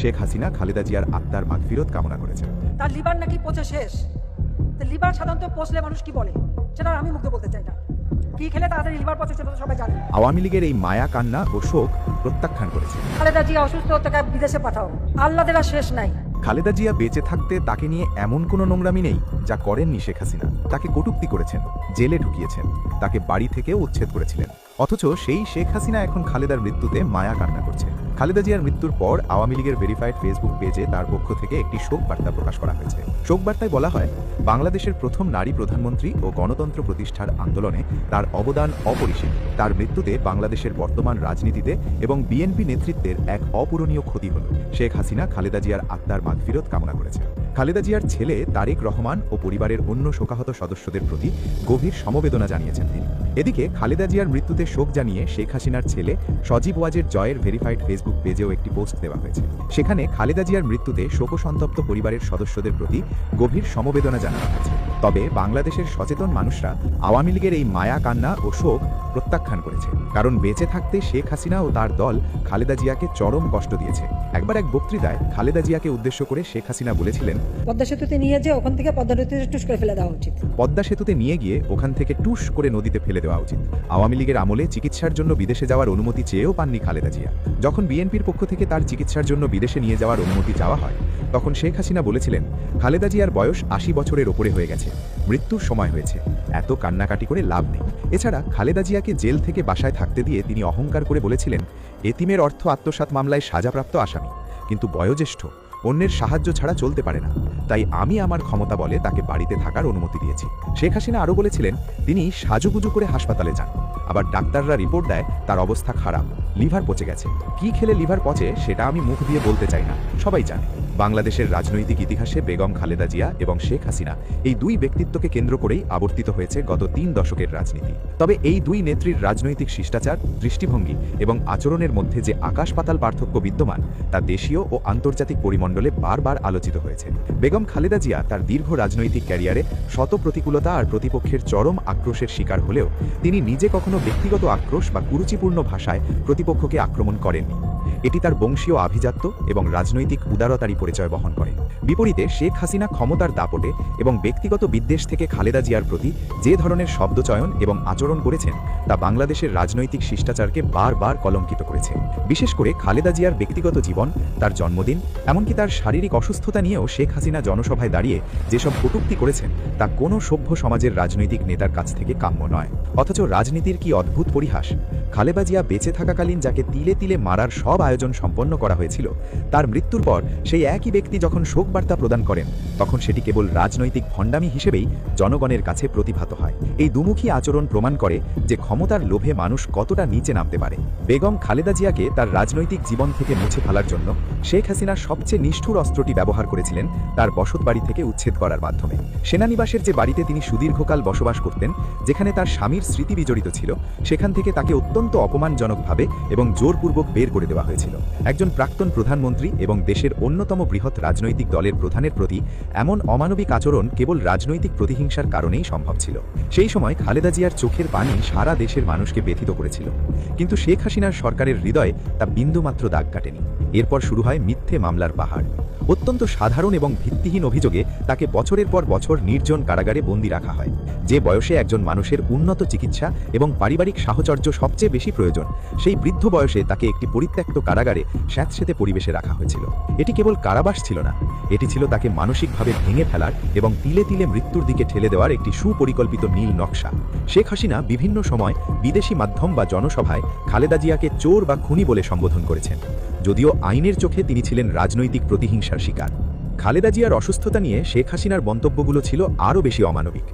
শেখ হাসিনা খালেদা জিয়ার আত্মার মাগফিরত কামনা করেছেন। তার লিভার নাকি পচে শেষ? লিভার সাধারণত পচলে মানুষ কি বলে? সেটা আমি মুখে বলতে চাই না। কি খেলে তাড়াতাড়ি লিভার পচে সেটা সবাই জানে। আওয়ামী লীগের এই মায়া কান্না ও শোক প্রত্যাখ্যান করেছে। খালেদা জিয়া অসুস্থ তাকে বিদেশে পাঠাও। আল্লাদের আর শেষ নাই। খালেদা জিয়া বেঁচে থাকতে তাকে নিয়ে এমন কোনো নোংরামি নেই যা করেননি শেখ হাসিনা। তাকে কটূক্তি করেছেন জেলে ঢুকিয়েছেন তাকে বাড়ি থেকেও উচ্ছেদ করেছিলেন। অথচ সেই শেখ হাসিনা এখন খালেদার মৃত্যুতে মায়া কান্না করছে। খালেদা জিয়ার মৃত্যুর পর আওয়ামী লীগের ভেরিফাইড ফেসবুক পেজে তার পক্ষ থেকে একটি শোক বার্তা প্রকাশ করা হয়েছে। শোক বার্তায় বলা হয়, বাংলাদেশের প্রথম নারী প্রধানমন্ত্রী ও গণতন্ত্র প্রতিষ্ঠার আন্দোলনে তার অবদান অপরিসীম। তার মৃত্যুতে বাংলাদেশের বর্তমান রাজনীতিতে এবং বিএনপি নেতৃত্বের এক অপূরণীয় ক্ষতি হল। শেখ হাসিনা খালেদা জিয়ার আত্মার মাগফিরত কামনা করেছে খালেদা জিয়ার ছেলে তারেক রহমান ও পরিবারের অন্য শোকাহত সদস্যদের প্রতি গভীর সমবেদনা জানিয়েছেন তিনি। এদিকে খালেদা জিয়ার মৃত্যুতে শোক জানিয়ে শেখ হাসিনার ছেলে সজীব ওয়াজের জয়ের ভেরিফাইড ফেসবুক পেজেও একটি পোস্ট দেওয়া হয়েছে। সেখানে খালেদা জিয়ার মৃত্যুতে শোকসন্তপ্ত পরিবারের সদস্যদের প্রতি গভীর সমবেদনা জানানো হয়েছে। তবে বাংলাদেশের সচেতন মানুষরা আওয়ামী লীগের এই মায়া কান্না ও শোক প্রত্যাখ্যান করেছে। কারণ বেঁচে থাকতে শেখ হাসিনা ও তার দল খালেদা জিয়াকে চরম কষ্ট দিয়েছে। একবার এক বক্তৃতায় খালেদা জিয়াকে উদ্দেশ্য করে শেখ হাসিনা বলেছিলেন পদ্মা সেতুতে নিয়ে যে ওখান থেকে পদ্মা নদীতে টুস করে ফেলে দেওয়া উচিত। পদ্মা সেতুতে নিয়ে গিয়ে ওখান থেকে টুস করে নদীতে ফেলে দেওয়া উচিত। আওয়ামী লীগের আমলে চিকিৎসার জন্য বিদেশে যাওয়ার অনুমতি চেয়েও পাননি খালেদা জিয়া। যখন বিএনপির পক্ষ থেকে তার চিকিৎসার জন্য বিদেশে নিয়ে যাওয়ার অনুমতি চাওয়া হয় তখন শেখ হাসিনা বলেছিলেন খালেদা জিয়ার বয়স আশি বছরের ওপরে হয়ে গেছে। মৃত্যুর সময় হয়েছে। এত কান্নাকাটি করে লাভ নেই। এছাড়া খালেদা জিয়াকে জেল থেকে বাসায় থাকতে দিয়ে তিনি অহংকার করে বলেছিলেন, এতিমের অর্থ আত্মসাৎ মামলায় সাজাপ্রাপ্ত আসামি। কিন্তু বয়োজ্যেষ্ঠ, অন্যের সাহায্য ছাড়া চলতে পারে না। তাই আমি আমার ক্ষমতা বলে তাকে বাড়িতে থাকার অনুমতি দিয়েছি। শেখ হাসিনা আরও বলেছিলেন, তিনি সাজুগুজু করে হাসপাতালে যান। আবার ডাক্তাররা রিপোর্ট দেয়, তার অবস্থা খারাপ, লিভার পচে গেছে। কি খেলে লিভার পচে সেটা আমি মুখ দিয়ে বলতে চাই না, সবাই জানে। বাংলাদেশের রাজনৈতিক ইতিহাসে বেগম খালেদা জিয়া এবং শেখ হাসিনা এই দুই ব্যক্তিত্বকে কেন্দ্র করেই আবর্তিত হয়েছে গত তিন দশকের রাজনীতি। তবে এই দুই নেত্রীর রাজনৈতিক শিষ্টাচার, দৃষ্টিভঙ্গি এবং আচরণের মধ্যে যে আকাশ পাতাল পার্থক্য বিদ্যমান, তা দেশীয় ও আন্তর্জাতিক পরিমণ্ডলে বারবার আলোচিত হয়েছে। বেগম খালেদা জিয়া তার দীর্ঘ রাজনৈতিক ক্যারিয়ারে শত প্রতিকূলতা আর প্রতিপক্ষের চরম আক্রোশের শিকার হলেও তিনি নিজে কখনো ব্যক্তিগত আক্রোশ বা কুরুচিপূর্ণ ভাষায় প্রতিপক্ষকে আক্রমণ করেননি। এটি তার বংশীয় আভিজাত্য এবং রাজনৈতিক উদারতারই পরিচয় বহন করে। বিপরীতে, শেখ হাসিনা ক্ষমতার দাপটে এবং ব্যক্তিগত বিদ্বেষ থেকে খালেদা জিয়ার প্রতি যে ধরনের শব্দচয়ন এবং আচরণ করেছেন, তা বাংলাদেশের রাজনৈতিক শিষ্টাচারকে বারবার কলঙ্কিত করেছে। বিশেষ করে খালেদা জিয়ার ব্যক্তিগত জীবন, তার জন্মদিন, এমনকি তার শারীরিক অসুস্থতা নিয়েও শেখ হাসিনা জনসভায় দাঁড়িয়ে যেসব কটূক্তি করেছেন, তা কোনো সভ্য সমাজের রাজনৈতিক নেতার কাছ থেকে কাম্য নয়। অথচ রাজনীতির কি অদ্ভুত পরিহাস? খালেদা জিয়া বেঁচে থাকাকালীন যাকে তিলে তিলে মারার সব আয়োজন সম্পন্ন করা হয়েছিল। তার মৃত্যুর পর সেই একই ব্যক্তি যখন শোক বার্তা প্রদান করেন, তখন সেটি কেবল রাজনৈতিক ভণ্ডামি হিসেবেই জনগণের কাছে প্রতিভাত হয়। এই দুমুখী আচরণ প্রমাণ করে যে ক্ষমতার লোভে মানুষ কতটা নিচে নামতে পারে। বেগম খালেদা জিয়াকে তার রাজনৈতিক জীবন থেকে মুছে ফেলার জন্য শেখ হাসিনা সবচেয়ে নিষ্ঠুর অস্ত্রটি ব্যবহার করেছিলেন তার বসত বাড়ি থেকে উচ্ছেদ করার মাধ্যমে। সেনানিবাসের যে বাড়িতে তিনি সুদীর্ঘকাল বসবাস করতেন, যেখানে তার স্বামীর স্মৃতি বিজড়িত ছিল, সেখান থেকে তাকে অত্যন্ত অপমানজনকভাবে এবং জোরপূর্বক বের করে দেওয়া হয়েছিল। একজন প্রাক্তন প্রধানমন্ত্রী এবং দেশের অন্যতম বৃহৎ রাজনৈতিক দলের প্রধানের প্রতি এমন অমানবিক আচরণ কেবল রাজনৈতিক প্রতিহিংসার কারণেই সম্ভব ছিল। সেই সময় খালেদা জিয়ার চোখের পানি সারা দেশের মানুষকে ব্যথিত করেছিল। কিন্তু শেখ হাসিনার সরকারের হৃদয়ে তা বিন্দুমাত্র দাগ কাটেনি। এরপর শুরু হয় মিথ্যে মামলার পাহাড়। অত্যন্ত সাধারণ এবং ভিত্তিহীন অভিযোগে তাকে বছরের পর বছর নির্জন কারাগারে বন্দী রাখা হয়। যে বয়সে একজন মানুষের উন্নত চিকিৎসা এবং পারিবারিক সাহচর্য সবচেয়ে বেশি প্রয়োজন, সেই বৃদ্ধ বয়সে তাকে একটি পরিত্যক্ত কারাগারে স্যাঁতস্যাঁতে পরিবেশে রাখা হয়েছিল। এটি কেবল কারাবাস ছিল না, এটি ছিল তাকে মানসিকভাবে ভেঙে ফেলার এবং তিলে তিলে মৃত্যুর দিকে ঠেলে দেওয়ার একটি সুপরিকল্পিত নীল নকশা। শেখ হাসিনা বিভিন্ন সময় বিদেশি মাধ্যম বা জনসভায় খালেদা জিয়াকে চোর বা খুনি বলে সম্বোধন করেছেন। যদিও আইনের চোখে তিনি ছিলেন রাজনৈতিক প্রতিহিংসার শিকার। খালেদা জিয়ার অসুস্থতা নিয়ে শেখ হাসিনার মন্তব্যগুলো ছিল আরও বেশি অমানবিক।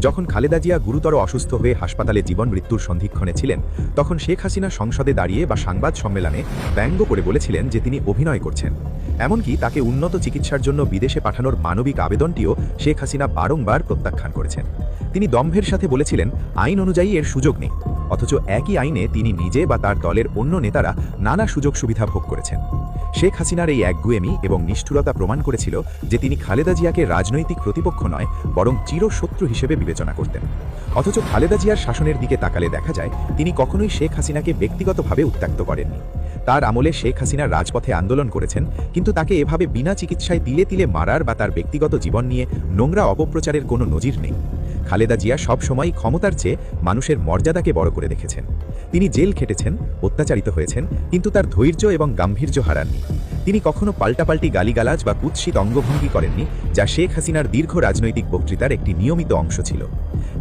যখন খালেদা জিয়া গুরুতর অসুস্থ হয়ে হাসপাতালে জীবন মৃত্যুর সন্ধিক্ষণে ছিলেন, তখন শেখ হাসিনা সংসদে দাঁড়িয়ে বা সংবাদ সম্মেলনে ব্যঙ্গ করে বলেছিলেন যে তিনি অভিনয় করছেন। এমনকি তাকে উন্নত চিকিৎসার জন্য বিদেশে পাঠানোর মানবিক আবেদনটিও শেখ হাসিনা বারংবার প্রত্যাখ্যান করেছেন। তিনি দম্ভের সাথে বলেছিলেন, আইন অনুযায়ী এর সুযোগ নেই। অথচ একই আইনে তিনি নিজে বা তার দলের অন্য নেতারা নানা সুযোগ সুবিধা ভোগ করেছেন। শেখ হাসিনার এই একগুয়েমি এবং নিষ্ঠুরতা প্রমাণ করেছিল যে তিনি খালেদা জিয়াকে রাজনৈতিক প্রতিপক্ষ নয়, বরং চিরশত্রু হিসেবে বিবেচনা করতেন। অথচ খালেদা জিয়ার শাসনের দিকে তাকালে দেখা যায়, তিনি কখনোই শেখ হাসিনাকে ব্যক্তিগতভাবে উত্ত্যক্ত করেননি। তার আমলে শেখ হাসিনা রাজপথে আন্দোলন করেছেন, কিন্তু তাকে এভাবে বিনা চিকিৎসায় তিলে তিলে মারার বা তার ব্যক্তিগত জীবন নিয়ে নোংরা অপপ্রচারের কোনো নজির নেই। খালেদা জিয়া সবসময় ক্ষমতার চেয়ে মানুষের মর্যাদাকে বড় করে দেখেছেন। তিনি জেল খেটেছেন, অত্যাচারিত হয়েছেন, কিন্তু তার ধৈর্য এবং গাম্ভীর্য হারাননি। তিনি কখনো পাল্টাপাল্টি গালিগালাজ বা কুৎসিত অঙ্গভঙ্গি করেননি, যা শেখ হাসিনার দীর্ঘ রাজনৈতিক বক্তৃতার একটি নিয়মিত অংশ ছিল।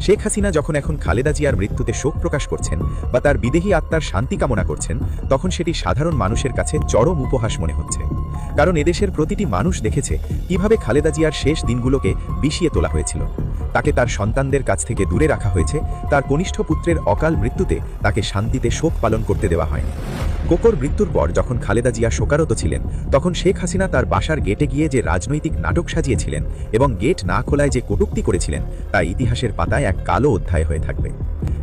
শেখ হাসিনা যখন এখন খালেদা জিয়ার মৃত্যুতে শোক প্রকাশ করছেন বা তার বিদেহী আত্মার শান্তি কামনা করছেন, তখন সেটি সাধারণ মানুষের কাছে চরম উপহাস মনে হচ্ছে। কারণ এদেশের প্রতিটি মানুষ দেখেছে কীভাবে খালেদা জিয়ার শেষ দিনগুলোকে বিষিয়ে তোলা হয়েছিল। তাকে তার সন্তানদের কাছ থেকে দূরে রাখা হয়েছে, তার কনিষ্ঠ পুত্রের অকাল মৃত্যুতে তাকে শান্তিতে শোক পালন করতে দেওয়া হয়নি। কোকর মৃত্যুর পর যখন খালেদা জিয়া শোকারত ছিলেন তখন শেখ হাসিনা তার বাসার গেটে গিয়ে যে রাজনৈতিক নাটক সাজিয়েছিলেন এবং গেট না খোলায় যে কটূক্তি করেছিলেন, তা ইতিহাসের পাতায় এক কালো অধ্যায় হয়ে থাকবে।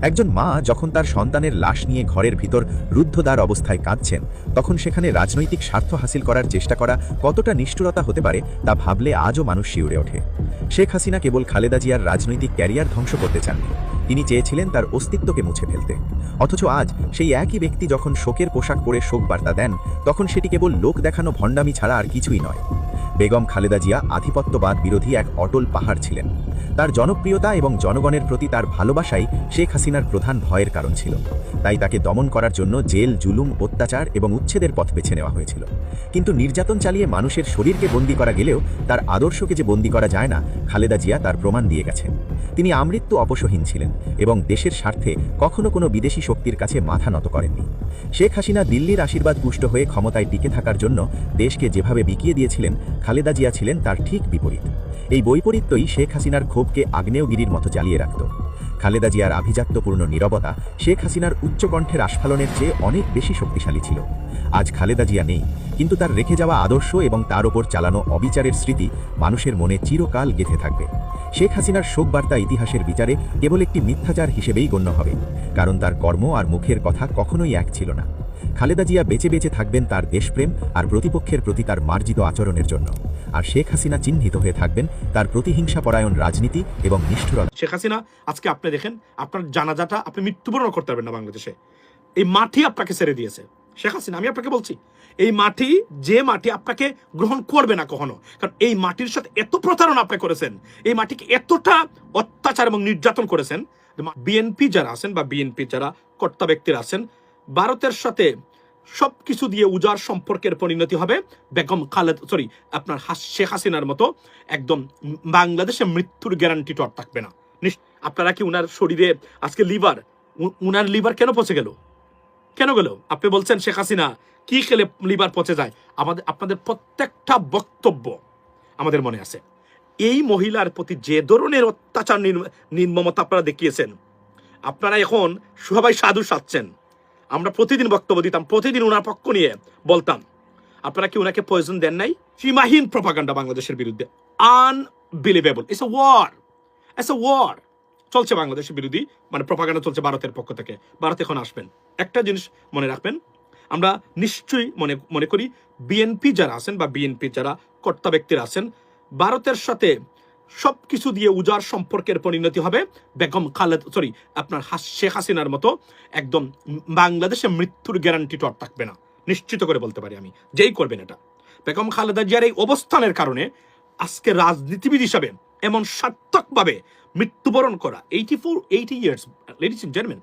একজন মা যখন তার সন্তানের লাশ নিয়ে ঘরের ভিতর রুদ্ধদ্বার অবস্থায় কাঁদছেন, তখন সেখানে রাজনৈতিক স্বার্থ হাসিল করার চেষ্টা করা কতটা নিষ্ঠুরতা হতে পারে তা ভাবলে আজও মানুষ শিউরে ওঠে। শেখ হাসিনা কেবল খালেদা জিয়ার রাজনৈতিক ক্যারিয়ার ধ্বংস করতে চাননি তিনি চেয়েছিলেন তার অস্তিত্বকে মুছে ফেলতে। অথচ আজ সেই একই ব্যক্তি যখন শোকের পোশাক পরে শোক বার্তা দেন, তখন সেটি কেবল লোক দেখানো ভণ্ডামি ছাড়া আর কিছুই নয়। বেগম খালেদা জিয়া আধিপত্যবাদ বিরোধী এক অটল পাহাড় ছিলেন। তার জনপ্রিয়তা এবং জনগণের প্রতি তার ভালোবাসাই শেখ হাসিনার প্রধান ভয়ের কারণ ছিল। তাই তাকে দমন করার জন্য জেল, জুলুম, অত্যাচার এবং উচ্ছেদের পথ বেছে নেওয়া হয়েছিল। কিন্তু নির্যাতন চালিয়ে মানুষের শরীরকে বন্দি করা গেলেও তার আদর্শকে যে বন্দি করা যায় না, খালেদা জিয়া তার প্রমাণ দিয়ে গেছেন। তিনি আমৃত্যু অপসহীন ছিলেন। এবং দেশের স্বার্থে কখনো কোনো বিদেশি শক্তির কাছে মাথা নত করেননি। শেখ হাসিনা দিল্লির আশীর্বাদ পুষ্ট হয়ে ক্ষমতায় টিকে থাকার জন্য দেশকে যেভাবে বিকিয়ে দিয়েছিলেন, খালেদা জিয়া ছিলেন তার ঠিক বিপরীত। এই বৈপরীত্যই শেখ হাসিনার ক্ষোভকে আগ্নেয়গিরির মতো চালিয়ে রাখত। খালেদা জিয়ার আভিজাত্যপূর্ণ নিরবতা শেখ হাসিনার উচ্চকণ্ঠের আস্ফালনের চেয়ে অনেক বেশি শক্তিশালী ছিল। আজ খালেদা জিয়া নেই, কিন্তু তার রেখে যাওয়া আদর্শ এবং তার ওপর চালানো অবিচারের স্মৃতি মানুষের মনে চিরকাল গেঁথে থাকবে। শেখ হাসিনার শোকবার্তা ইতিহাসের বিচারে কেবল একটি মিথ্যাচার হিসেবেই গণ্য হবে, কারণ তার কর্ম আর মুখের কথা কখনোই এক ছিল না। খালেদা জিয়া বেঁচে বেঁচে থাকবেন তার দেশপ্রেম আর প্রতিপক্ষের প্রতি তার মার্জিত আচরণের জন্য। আর শেখ হাসিনা চিহ্নিত হয়ে থাকবেন তার প্রতিহিংসা পরায়ণ রাজনীতি এবং নিষ্ঠুরতা। শেখ হাসিনা, আজকে আপনি দেখেন, আপনার জানাজাটা আপনি মৃত্যুবরণ করতে পারবেন না বাংলাদেশে। এই মাটি আপনাকে ছেড়ে দিয়েছে। শেখ হাসিনা, আমি আপনাকে বলছি, এই মাটি, যে মাটি আপনাকে গ্রহণ করবে না কখনো, কারণ এই মাটির সাথে এত প্রতারণা আপনি করেছেন, এই মাটিকে এতটা অত্যাচার এবং নির্যাতন করেছেন বিএনপি যারা আছেন বা বিএনপি যারা কর্তা ব্যক্তিরা আছেন ভারতের সাথে সব কিছু দিয়ে উজার সম্পর্কের পরিণতি হবে। বেগম খালেদ সরি আপনার শেখ হাসিনার মতো একদম বাংলাদেশে মৃত্যুর গ্যারান্টি টর থাকবে না। আপনারা কি উনার শরীরে আজকে লিভার উনার লিভার কেন পচে গেল? কেন গেল? আপনি বলছেন শেখ হাসিনা কি খেলে লিভার পচে যায়? আমাদের, আপনাদের প্রত্যেকটা বক্তব্য আমাদের মনে আছে। এই মহিলার প্রতি যে ধরনের অত্যাচার নির্ম- নির্মমতা আপনারা দেখিয়েছেন, আপনারা এখন সবাই সাধু সাচ্ছেন আমরা প্রতিদিন বক্তব্য দিতাম, প্রতিদিন ওনার পক্ষ নিয়ে বলতাম। আপনারা কি ওনাকে প্রয়োজন দেন নাই? সীমাহীন প্রপাগান্ডা বাংলাদেশের বিরুদ্ধে। Unbelievable it's a war it's a war চলছে বাংলাদেশের বিরোধী মানে প্রপাগান্ডা চলছে ভারতের পক্ষ থেকে। ভারত এখন আসবেন। একটা জিনিস মনে রাখবেন, আমরা নিশ্চয়ই মনে মনে করি বিএনপি যারা আছেন বা বিএনপি যারা কর্তা ব্যক্তিরা আছেন, ভারতের সাথে সব কিছু দিয়ে উজার সম্পর্কের পরিণতি হবে। বেগম খালেদ সরি আপনার শেখ হাসিনার মতো একদম বাংলাদেশে মৃত্যুর গ্যারান্টি টর থাকবে না। নিশ্চিত করে বলতে পারি আমি, যেই করবেন এটা। বেগম খালেদা জিয়ার এই অবস্থানের কারণে আজকে রাজনীতিবিদ হিসাবে এমন সার্থকভাবে মৃত্যুবরণ করা eighty four eighty years ladies and gentleman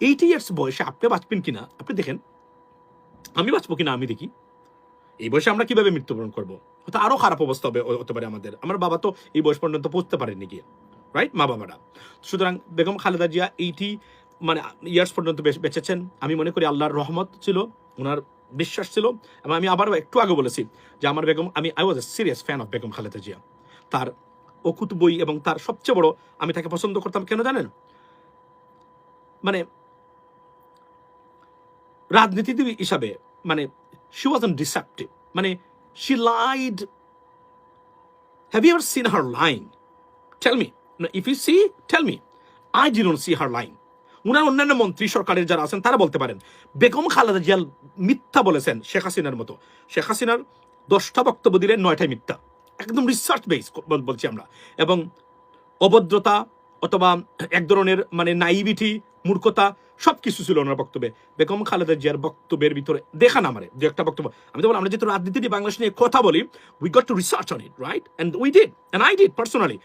eighty years বয়সে আপনি বাঁচবেন কিনা, আপনি দেখেন। আমি বাঁচবো কিনা আমি দেখি। এই বয়সে আমরা কীভাবে মৃত্যুবরণ করব? হয়তো আরও খারাপ অবস্থা হবে হতে পারে আমাদের। আমার বাবা তো এই বয়স পর্যন্ত পৌঁছতে পারেনি গিয়ে রাইট মা বাবারা। সুতরাং বেগম খালেদা জিয়া এইটি মানে ইয়ার্স পর্যন্ত বেঁচেছেন। আমি মনে করি আল্লাহর রহমত ছিল ওনার বিশ্বাস ছিল, এবং আমি আবারও একটু আগে বলেছি যে আমার বেগম, আমি I was a serious fan of Begum Khaleda Zia. তার অকুত বই এবং তার সবচেয়ে বড়, আমি তাকে পছন্দ করতাম, কেন জানেন? মানে রাজনীতিবিদ হিসাবে মানে শি ওয়াজ ডিসেপ্টিভ মানে she lied have you seen her line tell me if you see tell me I didn't see her line উনার অন্যান্য মন্ত্রী সরকারের যারা আছেন, তারা বলতে পারেন, বেগম খালেদা জিয়াল মিথ্যা বলেছেন শেখ হাসিনার মতো। শেখ হাসিনার দশটা বক্তব্য দিলেন নয়টাই মিথ্যা। একদম রিসার্চ বেস বলছি আমরা। এবং অভদ্রতা অথবা এক ধরনের মানে নাইভিটি মূর্খতা সব কিছু ছিল ওনার বক্তব্যে। বেগম খালেদা জিয়ার বক্তব্যের ভিতরে দেখান আমারে দু একটা বক্তব্য। আমি তো আমরা যেহেতু রাজনীতি নিয়ে বাংলাদেশ নিয়ে কথা বলি we got to research on it right and we did and I did personally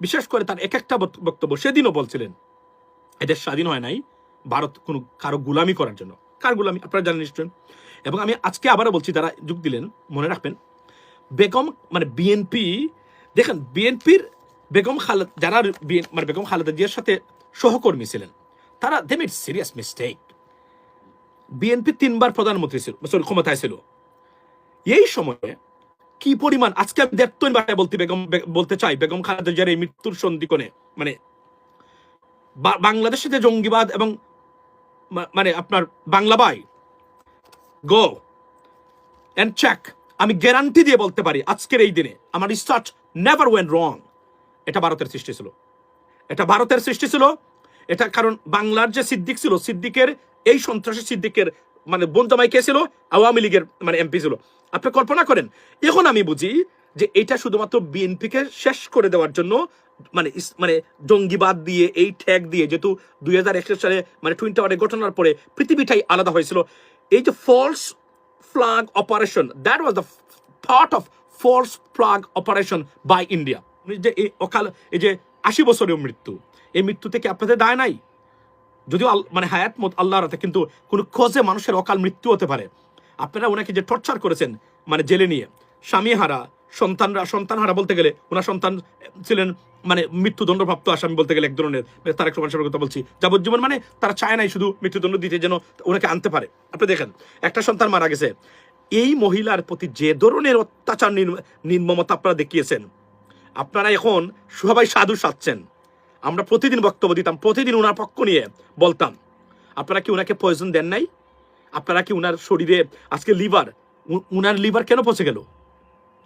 বিশেষ করে তার এক একটা বক্ত- বক্তব্য সেদিনও বলছিলেন, এদের স্বাধীন হয় নাই, ভারত কোনো কারও গুলামি করার জন্য। কার গুলামি? আপনারা জানেন নিশ্চয়ই। এবং আমি আজকে আবারও বলছি, তারা যোগ দিলেন, মনে রাখবেন, বেগম মানে বিএনপি দেখেন বিএনপির বেগম খালেদ যারা মানে বেগম খালেদা জিয়ার সাথে সহকর্মী ছিলেন তারা they made serious mistake BNP তিনবার প্রধানমন্ত্রী ছিল, সরি, ক্ষমতায় ছিল। এই সময়ে কি পরিমাণ, আজকে আমি দেড়তন ভাষায় বলতে বেগম, বলতে চাই, বেগম খালেদা জিয়ার এই মৃত্যুর সন্ধিকোণে মানে বাংলাদেশে যে জঙ্গিবাদ এবং মানে আপনার Bangla bye, go and check আমি গ্যারান্টি দিয়ে বলতে পারি, আজকের এই দিনে আমার রিসার্চ নেভার ওয়েন রং এটা ভারতের সৃষ্টি ছিল। এটা ভারতের সৃষ্টি ছিল এটা কারণ বাংলার যে সিদ্দিক ছিল, সিদ্দিকের, এই সন্ত্রাসী সিদ্দিকের মানে বন্ধমাই কে ছিল? আওয়ামী লীগের মানে এমপি ছিল। আপনি কল্পনা করেন, এখন আমি বুঝি যে এটা শুধুমাত্র বিএনপিকে শেষ করে দেওয়ার জন্য মানে মানে জঙ্গিবাদ দিয়ে, এই ঠ্যাগ দিয়ে, যেহেতু দুই হাজার একুশ সালে মানে টুইন টাওয়ারের ঘটনার পরে পৃথিবীটাই আলাদা হয়েছিল। এই যে false flag operation that was the part of false flag operation by India যে এই অকাল, এই যে আশি বছরের মৃত্যু। এই মৃত্যু থেকে আপনাদের দায় নাই। যদিও মানে হায়াত মত আল্লাহর হাতে, কিন্তু কোনো খোঁজে মানুষের অকাল মৃত্যু হতে পারে। আপনারা ওনাকে যে টর্চার করেছেন মানে জেলে নিয়ে স্বামী হারা সন্তানরা সন্তান হারা বলতে গেলে, ওনার সন্তান ছিলেন মানে মৃত্যুদণ্ডপ্রাপ্ত আসামি বলতে গেলে এক ধরনের মানে তারেক রহমান সাহেবের কথা বলছি। যাবজ্জীবন মানে তারা চায় নাই শুধু মৃত্যুদণ্ড দিতে যেন ওনাকে আনতে পারে। আপনি দেখেন, একটা সন্তান মারা গেছে। এই মহিলার প্রতি যে ধরনের অত্যাচার নির্ম- নির্মমতা আপনারা দেখিয়েছেন, আপনারা এখন সবাই সাধু সাচ্ছেন আমরা প্রতিদিন বক্তব্য দিতাম, প্রতিদিন ওনার পক্ষ নিয়ে বলতাম। আপনারা কি ওনাকে পয়জন দেন নাই? আপনারা কি ওনার শরীরে আজকে লিভার উনার লিভার কেন পচে গেল?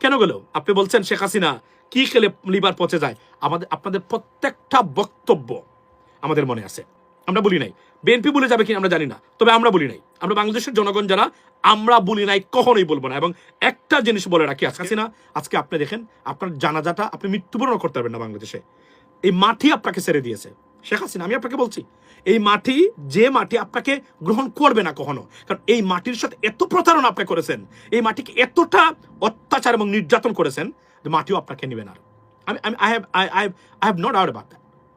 কেন গেল? আপনি বলছেন শেখ হাসিনা কি খেলে লিভার পচে যায়? আমাদের, আপনাদের প্রত্যেকটা বক্তব্য আমাদের মনে আছে। আমরা বলি নাই। বিএনপি বলে যাবে কি আমরা জানি না। তবে আমরা বলি নাই। আমরা বাংলাদেশের জনগণ যারা, আমরা বলি নাই, কখনোই বলব না। এবং একটা জিনিস বলে রাখি আজকে আজকে আপনি দেখেন, আপনার জানাজাটা আপনি মৃত্যুবরণ করতে পারবেন না বাংলাদেশে। এই মাটি আপনাকে ছেড়ে দিয়েছে। শেখ হাসিনা, আমি আপনাকে বলছি, এই মাটি যে মাটি আপনাকে গ্রহণ করবে না কখনো, কারণ এই মাটির সাথে এত প্রতারণা আপনি করেছেন, এই মাটিকে এতটা অত্যাচার এবং নির্যাতন করেছেন, যে মাটিও আপনাকে নেবে না আমি I have I I I have not out about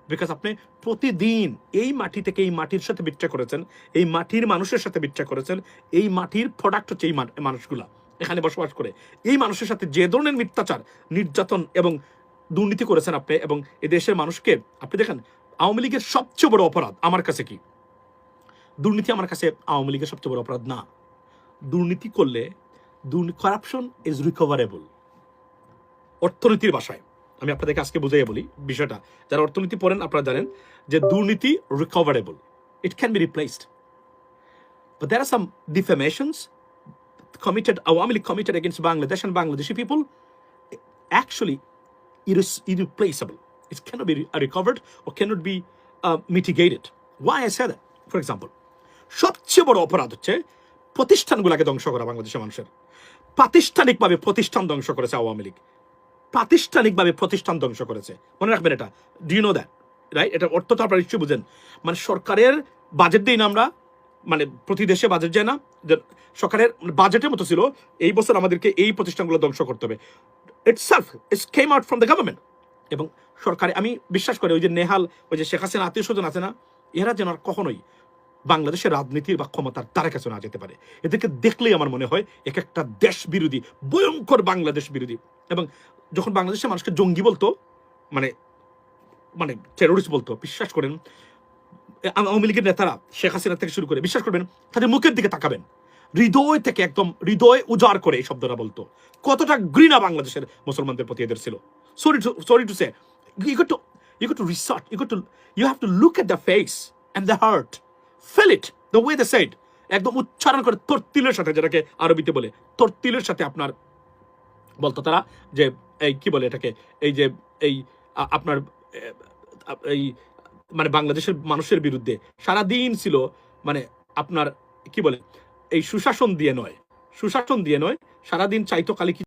because আপনি প্রতিদিন এই মাটি থেকে এই মাটির সাথে বিট্রা করেছেন, এই মাটির মানুষের সাথে বিট্রা করেছেন, এই মাটির প্রোডাক্ট হচ্ছে এই মানুষগুলা। এখানে বসবাস করে, এই মানুষের সাথে যে ধরনের মিথ্যাচার, নির্যাতন এবং দুর্নীতি করেছেন আপনি এবং দেশের মানুষকে আপনি দেখেন আওয়ামী লীগের সবচেয়ে বড় অপরাধ আমার কাছে কি? দুর্নীতি আমার কাছে আওয়ামী লীগের সবচেয়ে বড় অপরাধ না। দুর্নীতি করলে করাপশন ইজ রিকভারেবল অর্থনীতির ভাষায় আমি আপনাদেরকে আজকে বুঝাইয়া বলি বিষয়টা। যারা অর্থনীতি পড়েন আপনারা জানেন যে দুর্নীতি recoverable it can be replaced But there are some defamations committed, Awami League committed against Bangladesh and Bangladeshi people. Irreplaceable. It cannot be re- recovered or cannot be uh, mitigated. Why I say that? For example, সবচেয়ে বড় অপরাধ হচ্ছে প্রতিষ্ঠানগুলোকে ধ্বংস করা বাংলাদেশের মানুষের। প্রাতিষ্ঠানিকভাবে প্রতিষ্ঠান ধ্বংস করেছে আওয়ামী লীগ। প্রাতিষ্ঠানিকভাবে প্রতিষ্ঠান ধ্বংস করেছে। মনে রাখবেন এটা। ডু নো দ্যাট রাইট এটা অর্থ তো আপনারা নিশ্চয়ই বুঝেন। মানে সরকারের বাজেট দিই না আমরা। মানে প্রতি দেশে বাজেট যায় না। সরকারের বাজেটের মতো ছিল। এই বছর আমাদেরকে এই প্রতিষ্ঠানগুলো ধ্বংস করতে হবে। Itself it's came out from the government এবং সরকারে, আমি বিশ্বাস করি, ওই যে নেহাল, ওই যে শেখ হাসিনা, আত্মীয় স্বজন আছে না, এরা যেন আর কখনোই বাংলাদেশের রাজনীতির বা ক্ষমতার দ্বারা কাছে না যেতে পারে। এদেরকে দেখলেই আমার মনে হয়, এক একটা দেশ বিরোধী, ভয়ঙ্কর বাংলাদেশ বিরোধী। এবং যখন বাংলাদেশের মানুষকে জঙ্গি বলতো মানে মানে টেরোরিস্ট বলতো, বিশ্বাস করেন আওয়ামী লীগের নেতারা শেখ হাসিনা থেকে শুরু করে, বিশ্বাস করবেন, তাদের মুখের দিকে তাকাবেন। হৃদয় থেকে একদম হৃদয় উজাড় করে এই শব্দটা বলতো। কতটা ঘৃণা বাংলাদেশের মুসলমানদের প্রতি এদের ছিল। Sorry to sorry to say you to research you to you have to look at the face and the heart feel it the way the side একদম উচ্চারণ করে তর্তিলের সাথে, যেটাকে আরবিতে বলে, তর্তিলের সাথে আপনার বলতো তারা, যে এই কি বলে এটাকে, এই যে এই আপনার এই মানে বাংলাদেশের মানুষের বিরুদ্ধে সারাদিন ছিল মানে আপনার কি বলে এই সুশাসন দিয়ে নয় সুশাসন দিয়ে নয় সারাদিন চাইতো খালি কি